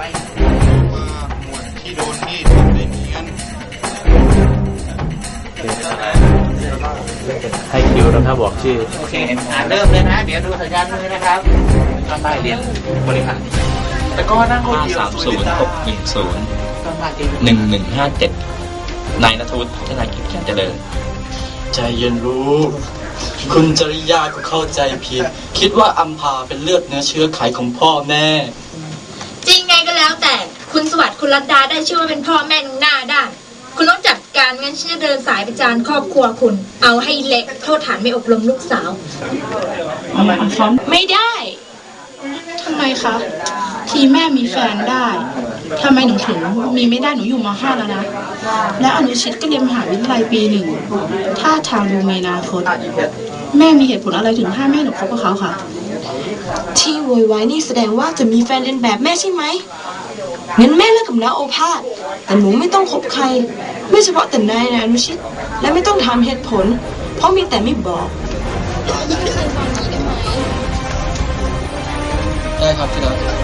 ไปว่าหมวดที่โดนนี่ทำได้เนียนให้คิวนะครับบอกชื่อ โอเคอ่าเริ่มเลยนะ เดี๋ยวดูสัญญาณมือนะครับตอนบ่ายเรียนบริหารแต่ก็นั่งคนห้าเดียวสามศูนย์หกหนึ่งศูนย์ตอนบ่ายเรียนหนึ่งหนึ่งห้าเจ็ดนายนทวุฒิพัฒนากิจแก่นเจริญ ใจเย็นรู้ คุณจริยาก็เข้าใจผิด คิดว่าอัมพาเป็นเลือดเนื้อเชื้อไขของพ่อแม่ จริงไง แล้วแต่คุณสวัสดิ์คุณรัตดาได้ชื่อว่าเป็นพ่อแม่หนุ่งหน้าด้านคุณต้องจัดการงั้นฉันจะเดินสายไปจานครอบครัวคุณ เอาให้เละโทษฐานไม่อบรมลูกสาว ไม่ได้ทำไมคะทีแม่มีแฟนได้ทำไมหนูถึงมีไม่ได้หนูอยู่มห้าแล้วนะ และอนุชิตก็เรียนมหาวิทยาลัยปีหนึ่ง ถ้าทางดูมีอนาคต แม่มีเหตุผลอะไรถึงห้ามแม่หนูคบกับเขาคะที่โวยวายนี่แสดงว่าจะมีแฟนเรียนแบบแม่ใช่ไหมงั้นแม่เลิกกับน้าโอภาสแต่หนูไม่ต้องคบใคร ไม่เฉพาะแต่นายนะอนุชิต และไม่ต้องถามเหตุผล เพราะมีแต่ไม่บอก ได้ครับที่รัก